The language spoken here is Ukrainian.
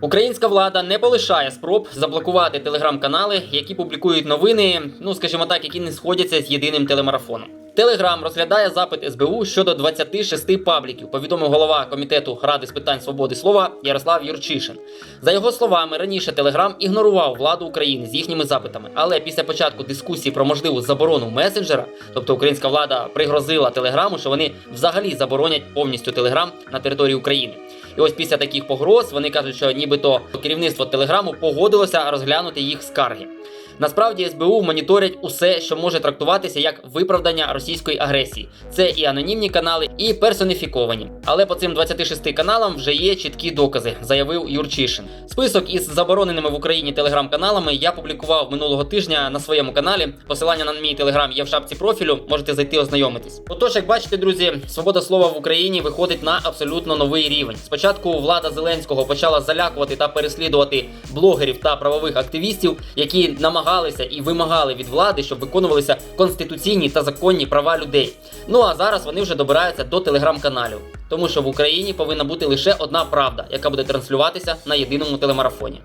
Українська влада не полишає спроб заблокувати телеграм-канали, які публікують новини, ну скажімо так, які не сходяться з єдиним телемарафоном. Телеграм розглядає запит СБУ щодо 26 пабліків, повідомив голова комітету Ради з питань свободи слова Ярослав Юрчишин. За його словами, раніше Телеграм ігнорував владу України з їхніми запитами, але після початку дискусії про можливу заборону месенджера, тобто українська влада пригрозила Телеграму, що вони взагалі заборонять повністю Телеграм на території України. І ось після таких погроз вони кажуть, що нібито керівництво Телеграму погодилося розглянути їх скарги. Насправді СБУ моніторять усе, що може трактуватися як виправдання російської агресії. Це і анонімні канали, і персоніфіковані. Але по цим 26 каналам вже є чіткі докази, заявив Юрчишин. Список із забороненими в Україні телеграм-каналами я публікував минулого тижня на своєму каналі. Посилання на мій телеграм є в шапці профілю. Можете зайти ознайомитись. Отож, як бачите, друзі, свобода слова в Україні виходить на абсолютно новий рівень. Спочатку влада Зеленського почала залякувати та переслідувати блогерів та правових активістів, які намагалися і вимагали від влади, щоб виконувалися конституційні та законні права людей. Ну а зараз вони вже добираються до телеграм-каналів, тому що в Україні повинна бути лише одна правда, яка буде транслюватися на єдиному телемарафоні.